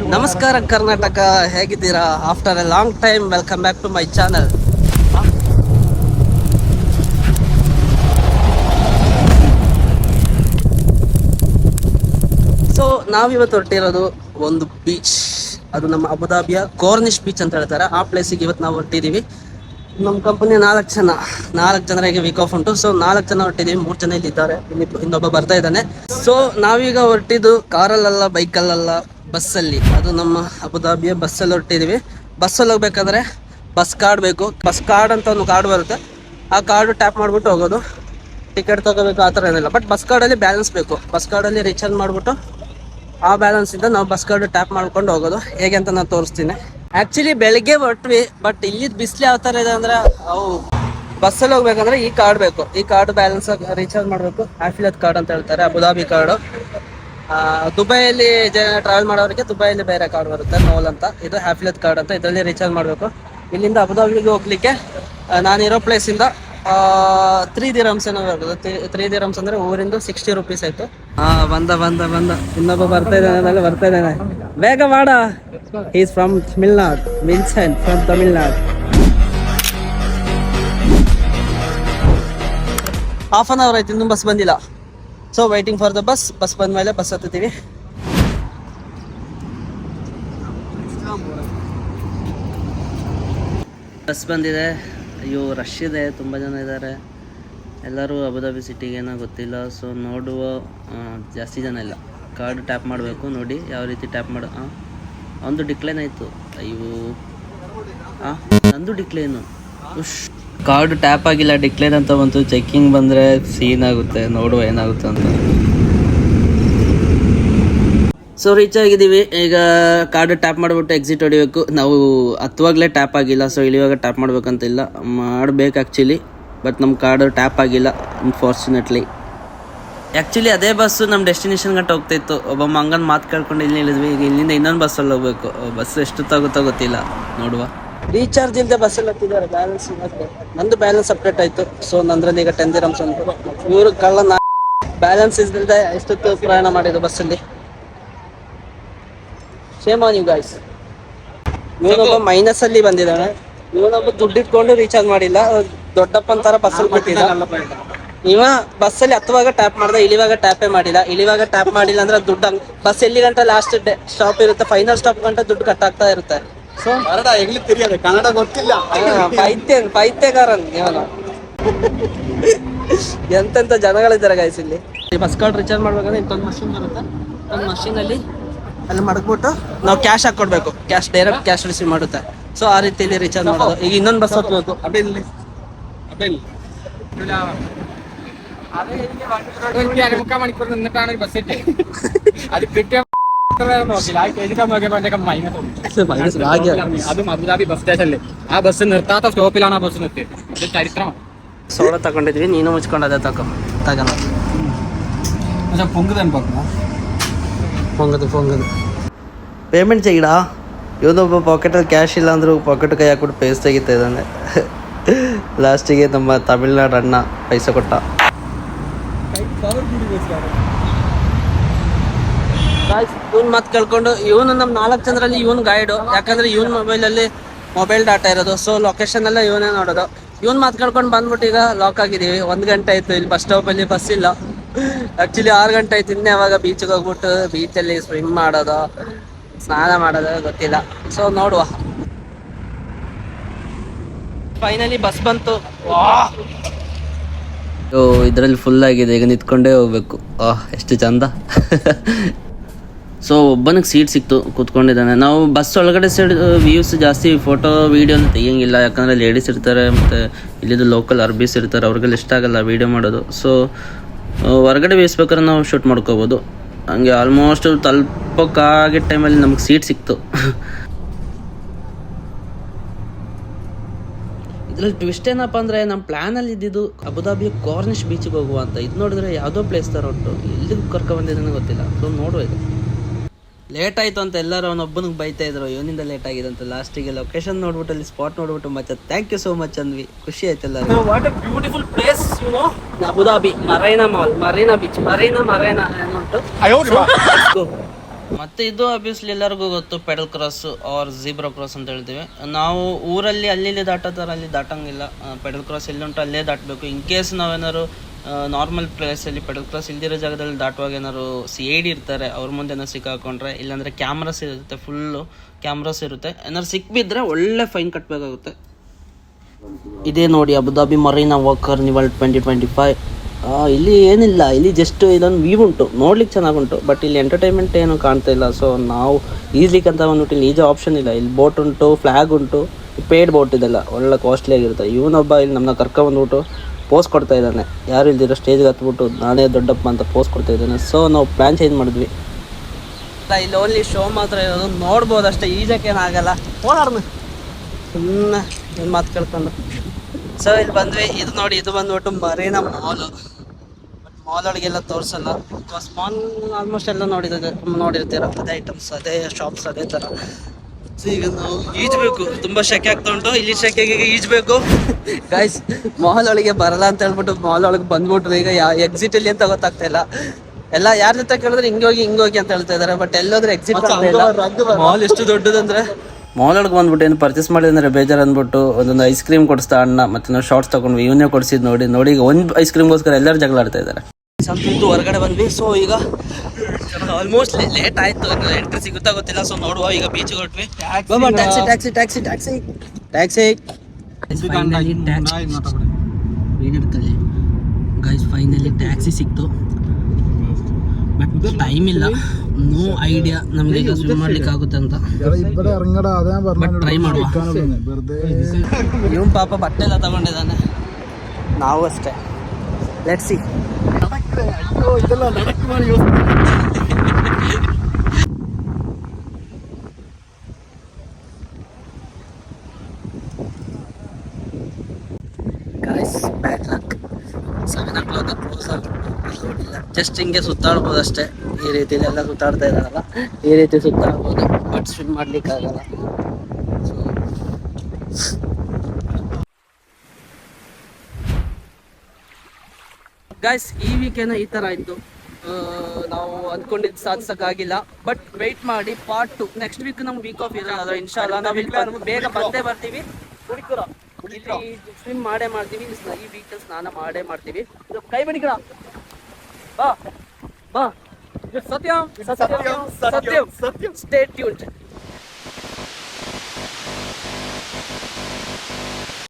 ನಮಸ್ಕಾರ ಕರ್ನಾಟಕ, ಹೇಗಿದ್ದೀರಾ? After a long time welcome back to my channel so ನಾವಿವತ್ತು ಹೊರಟಿರೋದು ಒಂದು ಬೀಚ್ ಅದು ನಮ್ಮ ಅಬುದಾಬಿಯ ಕೋರ್ನಿಶ್ ಬೀಚ್ ಅಂತ ಹೇಳ್ತಾರೆ. ಆ ಪ್ಲೇಸಿಗೆ ಇವತ್ತು ನಾವು ಹೊರಟಿದ್ದೀವಿ. ನಮ್ಮ ಕಂಪನಿ ನಾಲ್ಕು ಜನ. ನಾಲ್ಕು ಜನರಿಗೆ ವೀಕ್ ಆಫ್ ಉಂಟು. ಸೊ ನಾಲ್ಕು ಜನ ಹೊರಟಿದ್ದೀವಿ. ಮೂರು ಜನ ಇಲ್ಲಿ ಇದ್ದಾರೆ. ಇಲ್ಲಿ ಇನ್ನೊಬ್ಬ ಬರ್ತಾ ಇದ್ದಾನೆ. ಸೊ ನಾವೀಗ ಹೊರಟಿದ್ದು ಕಾರಲ್ಲಲ್ಲ, ಬೈಕಲ್ಲಲ್ಲ, ಬಸ್ಸಲ್ಲಿ. ಅದು ನಮ್ಮ ಅಬುದಾಬಿಯ ಬಸ್ಸಲ್ಲಿ ಹೊರಟಿದ್ದೀವಿ. ಬಸ್ಸಲ್ಲಿ ಹೋಗ್ಬೇಕಾದ್ರೆ ಬಸ್ ಕಾರ್ಡ್ ಬೇಕು. ಬಸ್ ಕಾರ್ಡ್ ಅಂತ ಒಂದು ಕಾರ್ಡ್ ಬರುತ್ತೆ. ಆ ಕಾರ್ಡು ಟ್ಯಾಪ್ ಮಾಡಿಬಿಟ್ಟು ಹೋಗೋದು. ಟಿಕೆಟ್ ತೊಗೋಬೇಕು, ಆ ಥರ ಏನಿಲ್ಲ. ಬಟ್ ಬಸ್ ಕಾರ್ಡಲ್ಲಿ ಬ್ಯಾಲೆನ್ಸ್ ಬೇಕು. ಬಸ್ ಕಾರ್ಡಲ್ಲಿ ರೀಚಾರ್ಜ್ ಮಾಡಿಬಿಟ್ಟು ಆ ಬ್ಯಾಲೆನ್ಸಿಂದ ನಾವು ಬಸ್ ಕಾರ್ಡ್ ಟ್ಯಾಪ್ ಮಾಡ್ಕೊಂಡು ಹೋಗೋದು. ಹೇಗೆ ಅಂತ ನಾನು ತೋರಿಸ್ತೀನಿ. ಆಕ್ಚುಲಿ ಬೆಳಿಗ್ಗೆ ಹೊರಟ್ವಿ ಬಟ್ ಇಲ್ಲಿ ಬಿಸಿಲು ಯಾವ ತರ ಇದೆ ಅಂದ್ರೆ, ಅವು ಬಸ್ಸಲ್ಲಿ ಹೋಗ್ಬೇಕಂದ್ರೆ ಈ ಕಾರ್ಡ್ ಬೇಕು. ಈ ಕಾರ್ಡ್ ಬ್ಯಾಲೆನ್ಸ್ ರೀಚಾರ್ಜ್ ಮಾಡಬೇಕು. ಆಫಿಲತ್ ಕಾರ್ಡ್ ಅಂತ ಹೇಳ್ತಾರೆ, ಅಬುದಾಬಿ ಕಾರ್ಡು ದುಬೈಯಲ್ಲಿ ಟ್ರಾವೆಲ್ ಮಾಡೋರಿಗೆ ದುಬೈಯಲ್ಲಿ ಬೇರೆ ಕಾರ್ಡ್ ಬರುತ್ತೆ ನೋಲ್ ಅಂತ. ಇದು ಆಫಿಲತ್ ಕಾರ್ಡ್ ಅಂತ, ಇದರಲ್ಲಿ ರೀಚಾರ್ಜ್ ಮಾಡಬೇಕು. ಇಲ್ಲಿಂದ ಅಬುದಾಬಿಗೆ ಹೋಗ್ಲಿಕ್ಕೆ ನಾನಿರೋ ಪ್ಲೇಸಿಂದ ತ್ರೀ ದಿರಮ್ಸ್ ಏನೋ ಬರ್ತದೆ. ತ್ರೀ ದಿರಮ್ಸ್ ಅಂದ್ರೆ ಊರಿಂದ ಸಿಕ್ಸ್ಟಿ ರುಪೀಸ್ ಆಯ್ತು. ಹಾ ಬಂದ ಬಂದ ಬಂದ. ಇನ್ನೊಬ್ಬ ಬರ್ತಾ ಇದ್ದಾನೆ ಅಲ್ಲ ಬರ್ತಾ ಇದ್ದಾನೆ. ಬೇಗ ಮಾಡ is from Tamilnadu Vincent from Tamilnadu half an hour ಆಯ್ತು ಇನ್ನೂ ಬಸ್ ಬಂದಿಲ್ಲ. So waiting for the bus bus ಬಂದ ಮೇಲೆ ಬಸ್ ಹತ್ತೀವಿ ಬಸ್ ಬಂದಿದೆ. ಅಯ್ಯೋ ರಶ್ ಇದೆ, ತುಂಬ ಜನ ಇದ್ದಾರೆ ಎಲ್ಲರೂ ಅಬುದಾಬಿ ಏನೋ ಗೊತ್ತಿಲ್ಲ ಸೊ ನೋಡುವ ಜಾಸ್ತಿ ಜನ ಇಲ್ಲ. ಕಾರ್ಡ್ ಟ್ಯಾಪ್ ಮಾಡಬೇಕು, ನೋಡಿ ಯಾವ ರೀತಿ ಟ್ಯಾಪ್ ಮಾಡ ಒಂದು ಡಿಕ್ಲೈನ್ ಆಯಿತು. ಅಯ್ಯೋ. ಹಾಂ ನಂದು ಡಿಕ್ಲೈನು ಉಶ್. ಕಾರ್ಡ್ ಟ್ಯಾಪ್ ಆಗಿಲ್ಲ ಡಿಕ್ಲೈನ್ ಅಂತ ಬಂತು. ಚೆಕ್ಕಿಂಗ್ ಬಂದರೆ ಸೀನ್ ಆಗುತ್ತೆ, ನೋಡುವ ಏನಾಗುತ್ತೆ ಅಂತ. ಸೊ ರೀಚ್ ಆಗಿದ್ದೀವಿ. ಈಗ ಕಾರ್ಡ್ ಟ್ಯಾಪ್ ಮಾಡಿಬಿಟ್ಟು ಎಕ್ಸಿಟ್ ಹೊಡಿಬೇಕು. ನಾವು ಹತ್ತುವಾಗಲೇ ಟ್ಯಾಪ್ ಆಗಿಲ್ಲ. ಸೊ ಇಳಿವಾಗ ಟ್ಯಾಪ್ ಮಾಡಬೇಕಂತಿಲ್ಲ. ಮಾಡಬೇಕು ಆ್ಯಕ್ಚುಲಿ ಬಟ್ ನಮ್ಮ ಕಾರ್ಡ್ ಟ್ಯಾಪ್ ಆಗಿಲ್ಲ ಅನ್ಫಾರ್ಚುನೇಟ್ಲಿ ಆ್ಯಕ್ಚುಲಿ ಅದೇ ಬಸ್ಸು ನಮ್ಮ ಡೆಸ್ಟಿನೇಷನ್ ಗಂಟ ಹೋಗ್ತಾಯಿತ್ತು ಒಬ್ಬ ಮಂಗನ ಮಾತು ಕೇಳ್ಕೊಂಡು ಇಲ್ಲಿ ಇಳಿದ್ವಿ. ಈಗ ಇಲ್ಲಿಂದ ಇನ್ನೊಂದು ಬಸ್ಸಲ್ಲಿ ಹೋಗ್ಬೇಕು. ಬಸ್ ಎಷ್ಟು ತಗೋತೋ ಗೊತ್ತಿಲ್ಲ ನೋಡುವ. ರೀಚಾರ್ಜ್ ಇಲ್ಲದೆ ಬಸ್ಸಲ್ಲಿ ಹತ್ತಿದ್ದಾರೆ. ಬ್ಯಾಲೆನ್ಸ್ ನಂದು ಬ್ಯಾಲೆನ್ಸ್ ಅಪ್ಡೇಟ್ ಆಯಿತು. ಸೊ ನಂದ್ರಲ್ಲಿ ಈಗ ಟೆನ್ ದಿರಮ್ಸ್ ಅಂತ ಇವರು ಕಳ್ಳ ಬ್ಯಾಲೆನ್ಸ್ ಇಲ್ಲದೆ ಎಷ್ಟೊತ್ತು ಪ್ರಯಾಣ ಮಾಡಿದ್ದು ಬಸ್ಸಲ್ಲಿ ಸೇಮ್ ಆನ್ ಯು ಗೈಸ್ ಇವನೊಬ್ಬ ಮೈನಸ್ ಅಲ್ಲಿ ಬಂದಿದ್ದಾನೆ. ಇವನೊಬ್ಬ ದುಡ್ಡು ಇಟ್ಕೊಂಡು ರೀಚಾರ್ಜ್ ಮಾಡಿಲ್ಲ ದೊಡ್ಡಪ್ಪನ ತರ ಬಸ್ಸಲ್ಲಿ ಕೊಟ್ಟಿದ್ದ ಇವ ಬಸ್ಸಲ್ಲಿ ಹತ್ತುವಾಗ ಟ್ಯಾಪ್ ಮಾಡ್ದ ಇಳಿವಾಗ ಟ್ಯಾಪೇ ಮಾಡಿಲ್ಲ. ಇಳಿವಾಗ ಟ್ಯಾಪ್ ಮಾಡಿಲ್ಲ ಅಂದ್ರೆ ದುಡ್ಡು ಬಸ್ ಎಲ್ಲಿ ಗಂಟ ಲಾಸ್ಟ್ ಸ್ಟಾಪ್ ಇರುತ್ತೆ. ಫೈನಲ್ ಸ್ಟಾಪ್ ಗಂಟ ದುಡ್ಡು ಕಟ್ ಆಗ್ತಾ ಇರುತ್ತೆ. ಸೊ ಕನ್ನಡ ಹೆಂಗ್ಲಿ ತಿಳಿಯೋದು ಕನ್ನಡ ಗೊತ್ತಿಲ್ಲ. ಪೈತ್ಯ ಪೈತ್ಯಗಾರನ್ ಇವನು. ಎಂತೆಂತ ಜನಗಳಿದ್ದಾರೆ ಗೈಸ್ ಇಲ್ಲಿ. ಈ ಬಸ್ ಕಾರ್ಡ್ ರಿಚಾರ್ಜ್ ಮಾಡ್ಬೇಕಂದ್ರೆ ಇಂಥೊಂದು ಮಷಿನ್ ಬರುತ್ತೆ. ಒಂದು ಮಷೀನಲ್ಲಿ ಅಲ್ಲಿ ಮಡಗ್ಬಿಟ್ಟು ನಾವು cash ಹಾಕೊಡ್ಬೇಕು cash direct cash receive ಮಾಡುತ್ತೆ ಸೊ ಆ ರೀತಿಯಲ್ಲಿ ರೀಚಾರ್ಜ್ ಮಾಡೋದು ಈಗ ಇನ್ನೊಂದು ಬಸ್ ಹತ್ಬೇಕು ಅಬೇ ಇಲ್ಲಿ ಅಬೇ ಇಲ್ಲಿ മുക്കാൽ മണിക്കൂർ നിന്നിട്ടാണ് ഈ ബസ് ഇട്ടേ അത് കിട്ടിയ നോക്കില്ല ആ കേജിക്കാൻ നോക്കിയപ്പോ എന്റെ മൈന അതും അബുദാബി ബസ് സ്റ്റേഷനില് ആ ബസ് നിർത്താത്ത സ്റ്റോപ്പിലാണ് ആ ബസ് നിർത്തിയത് ഇത് ചരിത്രമാണ് ಸೋಡ ತಗೊಂಡಿದ್ವಿ ನೀನು ಮುಚ್ಕೊಂಡು ಅದೇ ತಗೋ ತಗೋಣ പക്ഷെ പൊങ്കുതാൻ പാക്കണം ಪೊಂಗದು ಪೊಂಗದು. ಪೇಮೆಂಟ್ ಚೆಗಿಡ ಇವನೊಬ್ಬ ಪಾಕೆಟಲ್ಲಿ ಕ್ಯಾಶ್ ಇಲ್ಲ ಅಂದರೂ ಪಾಕೆಟ್ ಕೈ ಹಾಕ್ಬಿಟ್ಟು ಪೇಸ್ ತೆಗಿತಾ ಇದ್ದಾನೆ. ಲಾಸ್ಟಿಗೆ ನಮ್ಮ ತಮಿಳ್ನಾಡು ಅಣ್ಣ ಪೈಸೆ ಕೊಟ್ಟ. ಇವನ್ ಮಾತು ಕೇಳ್ಕೊಂಡು ಇವನು ನಮ್ಮ ನಾಲ್ಕು ಜನರಲ್ಲಿ ಇವನ್ ಗೈಡು ಯಾಕಂದ್ರೆ ಇವನ್ ಮೊಬೈಲಲ್ಲಿ ಮೊಬೈಲ್ ಡಾಟಾ ಇರೋದು. ಸೊ ಲೊಕೇಶನ್ ಎಲ್ಲ ಇವನೇ ನೋಡೋದು. ಇವನ್ ಮಾತು ಕಳ್ಕೊಂಡು ಬಂದ್ಬಿಟ್ಟು ಈಗ ಲಾಕ್ ಆಗಿದೀವಿ ಒಂದು ಗಂಟೆ ಆಯ್ತು. ಇಲ್ಲಿ ಬಸ್ ಸ್ಟಾಪಲ್ಲಿ ಬಸ್ ಇಲ್ಲ. ಆಕ್ಚುಲಿ ಆರು ಗಂಟೆ ಆಯ್ತು. ಇನ್ನೇ ಅವಾಗ ಬೀಚ್ಗೆ ಹೋಗ್ಬಿಟ್ಟು ಬೀಚಲ್ಲಿ ಸ್ವಿಮ್ ಮಾಡೋದು, ಸ್ನಾನ ಮಾಡೋದು ಗೊತ್ತಿಲ್ಲ. ಸೊ ನೋಡುವ. ಫೈನಲಿ ಬಸ್ ಬಂತು. ಇದರಲ್ಲಿ ಫುಲ್ ಆಗಿದೆ. ಈಗ ನಿಂತ್ಕೊಂಡೇ ಹೋಗ್ಬೇಕು. ಆಹ್ ಎಷ್ಟು ಚಂದ. ಸೊ ಒಬ್ಬನಿಗೆ ಸೀಟ್ ಸಿಕ್ತು, ಕೂತ್ಕೊಂಡಿದ್ದಾನೆ. ನಾವು ಬಸ್ ಒಳಗಡೆ ಸೈಡ್ ವ್ಯೂಸ್ ಜಾಸ್ತಿ ಫೋಟೋ ವೀಡಿಯೋ ತೆಗಿಯಂಗಿಲ್ಲ. ಯಾಕಂದರೆ ಲೇಡೀಸ್ ಇರ್ತಾರೆ, ಮತ್ತು ಇಲ್ಲಿದ್ದು ಲೋಕಲ್ ಅರ್ಬೀಸ್ ಇರ್ತಾರೆ. ಅವ್ರಿಗೆಲ್ಲ ಇಷ್ಟ ಆಗಲ್ಲ ವೀಡಿಯೋ ಮಾಡೋದು. ಸೊ ಹೊರಗಡೆ ಬೇಯಿಸ್ಬೇಕಾದ್ರೆ ನಾವು ಶೂಟ್ ಮಾಡ್ಕೋಬೋದು. ಹಂಗೆ ಆಲ್ಮೋಸ್ಟ್ ತಲುಪಕ್ಕಾಗಿದ್ದ ಟೈಮಲ್ಲಿ ನಮಗೆ ಸೀಟ್ ಸಿಕ್ತು. ಇದ್ರಲ್ಲಿ ಟ್ವಿಸ್ಟ್ ಏನಪ್ಪ ಅಂದರೆ ನಮ್ಮ ಪ್ಲ್ಯಾನಲ್ಲಿ ಇದ್ದಿದ್ದು ಅಬುದಾಬಿ ಕಾರ್ನಿಶ್ ಬೀಚಿಗೆ ಹೋಗುವ ಅಂತ. ಇದು ನೋಡಿದ್ರೆ ಯಾವುದೋ ಪ್ಲೇಸ್ ಥರ ಉಂಟು. ಎಲ್ಲಿಗೆ ಕರ್ಕೊಬಂದಿದ್ದಾನೆ ಗೊತ್ತಿಲ್ಲ. ಸೊ ನೋಡುವ ಈಗ ಲೇಟ್ ಆಯಿತು ಅಂತ ಎಲ್ಲರೂ ಅವನೊಬ್ಬನಿಗೆ ಬೈತಾ ಇದ್ರು ಇವನಿಂದ ಲೇಟ್ ಆಗಿದೆ ಅಂತ. ಲಾಸ್ಟಿಗೆ ಲೊಕೇಶನ್ ನೋಡ್ಬಿಟ್ಟು ಅಲ್ಲಿ ಸ್ಪಾಟ್ ನೋಡ್ಬಿಟ್ಟು ಮತ್ತೆ ಥ್ಯಾಂಕ್ ಯು ಸೋ ಮಚ್ ಅಂದ್ವಿ ಖುಷಿ ಆಯ್ತು ಎಲ್ಲ what a beautiful place you know Abu Dhabi marina mall marina beach marina marina ಅಂತ ಮತ್ತೆ ಇದು ಆಬ್ವಿಯಸ್ಲಿ ಎಲ್ಲರಿಗೂ ಗೊತ್ತು pedal cross or zebra cross ಅಂತ ಹೇಳ್ತೀವಿ. ನಾವು ಊರಲ್ಲಿ ಅಲ್ಲಿ ಇಲ್ಲಿ ಥರ ಅಲ್ಲಿ ದಾಟಂಗಿಲ್ಲ ಪೆಡಲ್ ಕ್ರಾಸ್ ಎಲ್ಲಿ ಉಂಟು ಅಲ್ಲೇ ದಾಟಬೇಕು. ಇನ್ ಕೇಸ್ ನಾವೇನಾದ್ರು ನಾರ್ಮಲ್ ಪ್ಲೇಸಲ್ಲಿ ಪೆಡಲ್ ಕ್ಲಾಸ್ ಇಲ್ದಿರೋ ಜಾಗದಲ್ಲಿ ದಾಟುವಾಗ ಏನಾದ್ರು ಸಿ ಐ ಡಿ ಇರ್ತಾರೆ, ಅವ್ರ ಮುಂದೆ ಏನಾದ್ರು ಸಿಕ್ಕಾಕೊಂಡ್ರೆ, ಇಲ್ಲಾಂದರೆ ಕ್ಯಾಮ್ರಾಸ್ ಇರುತ್ತೆ ಫುಲ್ಲು ಕ್ಯಾಮ್ರಾಸ್ ಇರುತ್ತೆ. ಏನಾದ್ರು ಸಿಕ್ಬಿದ್ರೆ ಒಳ್ಳೆ ಫೈನ್ ಕಟ್ಟಬೇಕಾಗುತ್ತೆ ಇದೇ ನೋಡಿ ಅಬುದಾಬಿ ಮರೀನಾ ವಾಕರ್ ನಿವಲ್ ಟ್ವೆಂಟಿ ಟ್ವೆಂಟಿ ಫೈವ್ ಇಲ್ಲಿ ಏನಿಲ್ಲ, ಇಲ್ಲಿ ಜಸ್ಟ್ ಇದೊಂದು ವ್ಯೂ ಉಂಟು. ನೋಡ್ಲಿಕ್ಕೆ ಚೆನ್ನಾಗುಂಟು ಬಟ್ ಇಲ್ಲಿ ಎಂಟರ್ಟೈನ್ಮೆಂಟ್ ಏನು ಕಾಣ್ತಾ ಇಲ್ಲ. ಸೊ ನಾವು ಈಜ್ಲಿಕ್ಕೆ ಅಂತ ಬಂದ್ಬಿಟ್ಟು ಇಲ್ಲಿ ಈಜೋ ಆಪ್ಷನ್ ಇಲ್ಲ. ಇಲ್ಲಿ ಬೋಟ್ ಉಂಟು ಫ್ಲ್ಯಾಗ್ ಉಂಟು ಪೇಡ್ ಬೋಟ್ ಇದೆಲ್ಲ. ಒಳ್ಳೆ ಕಾಸ್ಟ್ಲಿ ಆಗಿರುತ್ತೆ. ಇವನೊಬ್ಬ ಇಲ್ಲಿ ನಮ್ಮನ್ನ ಕರ್ಕೊಂಬಂದ್ಬಿಟ್ಟು ಪೋಸ್ ಕೊಡ್ತಾ ಇದ್ದಾನೆ. ಯಾರು ಇಲ್ದಿರೋ ಸ್ಟೇಜ್ಗೆ ಹತ್ಬಿಟ್ಟು ನಾನೇ ದೊಡ್ಡಪ್ಪ ಅಂತ ಪೋಸ್ ಕೊಡ್ತಾ ಇದ್ದಾನೆ. ಸೊ ನಾವು ಪ್ಲ್ಯಾನ್ ಚೇಂಜ್ ಮಾಡಿದ್ವಿ. ಇಲ್ಲಿ ಓನ್ಲಿ ಶೋ ಮಾತ್ರ ಇರೋದು. ನೋಡ್ಬೋದು ಅಷ್ಟೇ. ಈಜಕ್ಕೇನಾಗಲ್ಲ ಓಡಾಡ್ನ ಸುಮ್ಮನೆ ಏನು ಮಾತು ಕೇಳ್ಕೊಂಡು. ಸೊ ಇಲ್ಲಿ ಬಂದ್ವಿ. ಇದು ನೋಡಿ, ಇದು ಬಂದ್ಬಿಟ್ಟು ಮರೀನಾ ಮಾಲು ಬಟ್ ಮಾಲ್ ಒಳಗೆಲ್ಲ ತೋರಿಸಲ್ಲ. ಬಿಕಾಸ್ ಮಾಲ್ ಆಲ್ಮೋಸ್ಟ್ ಎಲ್ಲ ನೋಡಿದ ನೋಡಿರ್ತೀರ. ಅದೇ ಐಟಮ್ಸ್ ಅದೇ ಶಾಪ್ಸ್ ಅದೇ ಥರ So ಈಗ ನಾವು ಈಜ್ಬೇಕು. ತುಂಬಾ ಶೆಕೆ ಆಗ್ತಾ ಉಂಟು. ಇಲ್ಲಿ ಶೆಕೆಗೆ ಈಜ್ಬೇಕು. ಗಾಯ್ಸ್ ಮಾಲ್ ಒಳಗೆ ಬರಲ್ಲ ಅಂತ ಹೇಳ್ಬಿಟ್ಟು ಮಾಲ್ ಒಳಗೆ ಬಂದ್ಬಿಟ್ರು. ಈಗ ಎಕ್ಸಿಟ್ ಇಲ್ಲಿ ಅಂತ ಗೊತ್ತಾಗ್ತಾ ಇಲ್ಲ. ಎಲ್ಲ ಯಾರ ಜೊತೆ ಕೇಳಿದ್ರೆ ಹಿಂಗ ಹೋಗಿ ಹಿಂಗ ಹೋಗಿ ಅಂತ ಹೇಳ್ತಾ ಇದಾರೆ. ಬಟ್ ಎಲ್ಲೋದ್ರೆ ಎಕ್ಸಿಟ್ ಮಾಲ್ ಎಷ್ಟು ದೊಡ್ಡದಂದ್ರೆ? ಮಾಲ್ ಒಳಗೆ ಬಂದ್ಬಿಟ್ಟು ಏನು ಪರ್ಚೇಸ್ ಮಾಡಿದ್ರೆ ಬೇಜಾರ್ ಅಂದ್ಬಿಟ್ಟು ಒಂದೊಂದು ಐಸ್ ಕ್ರೀಮ್ ಕೊಡಿಸ್ತಾ ಅಣ್ಣ ಮತ್ತೆ ನಾವು ಶಾರ್ಟ್ಸ್ ತಗೊಂಡ್ವಿ. ಇವನ್ನೇ ಕೊಡಿಸಿದ್ ನೋಡಿ. ನೋಡಿ ಈಗ ಒಂದು ಐಸ್ ಕ್ರೀಮ್ಗೋಸ್ಕರ ಎಲ್ಲರೂ ಜಗಳ ಆಡ್ತಾ ಇದ್ದಾರೆ. ಸಂತೂ ಹೊರಗಡೆ ಬಂದ್ವಿ. ಸೊ ಈಗ ಆಲ್ಮೋಸ್ಟ್ ಲೇಟ್ ಆಯ್ತು. ಎಂಟ್ರಿ ಸಿಗುತ್ತಾ ಗೊತ್ತಿಲ್ಲ ಸೊ ನೋಡುವ. ಈಗ ಬೀಚ್ ಹೊರಟ್ವಿ. Taxi taxi taxi taxi taxi ಏನಿರ್ತದೆ ಗೈಸ್ ಫೈನಲಿ ಟ್ಯಾಕ್ಸಿ ಸಿಕ್ತು. ಬಟ್ ಟೈಮ್ ಇಲ್ಲ. ನೋ ಐಡಿಯಾ ನಮ್ಗೆ ಈಗ ಸ್ವಿಮ್ ಮಾಡ್ಲಿಕ್ಕೆ ಆಗುತ್ತೆ ಅಂತ ಬಟ್ ಟ್ರೈ ಮಾಡುವ. ಇವನ್ ಪಾಪ ಬಟ್ಟೆ ಎಲ್ಲ ತಗೊಂಡಿದ್ದಾನೆ. ನಾವು ಅಷ್ಟೇ. ಲೆಟ್ಸಿ ಇದೆಲ್ಲ bad luck seven o'clock close just ಹಿಂಗೆ ಸುತ್ತಾಡ್ಬೋದು ಅಷ್ಟೇ. ಈ ರೀತಿಲಿ ಎಲ್ಲ ಸುತ್ತಾಡ್ತಾ ಇದ್ದಾರಲ್ಲ, ಈ ರೀತಿ ಸುತ್ತಾಡ್ಬೋದು ಬಟ್ ಸ್ವಿಮ್ ಮಾಡ್ಲಿಕ್ಕೆ ಆಗಲ್ಲ ಗಾಯ್ಸ್ ಈ ವೀಕೆನ ಈ ಥರ ಇತ್ತು. ನಾವು ಅಂದ್ಕೊಂಡಿದ್ದು ಸಾಧಿಸೋಕ್ಕಾಗಿಲ್ಲ ಬಟ್ ವೆಯ್ಟ್ ಮಾಡಿ ಪಾರ್ಟ್ ಟು ನೆಕ್ಸ್ಟ್ ವೀಕ್ ನಮ್ಗೆ ವೀಕ್ ಆಫ್ ಇರಲ್ಲ. ಇನ್ಶಾಲ್ಲ ನಾವು ಬೇಗ ಬಂದೇ ಬರ್ತೀವಿ. ಸ್ವಿಮ್ ಮಾಡೇ ಮಾಡ್ತೀವಿ ಈ ವೀಕ್ ಸ್ನಾನ ಮಾಡೇ ಮಾಡ್ತೀವಿ. ಕೈ ಬಡಿಕಡ ಬಾ ಬಾ. ಸತ್ಯಂ ಸತ್ಯಂ ಸತ್ಯಂ ಸ್ಟೇ ಟ್ಯೂನ್ಡ್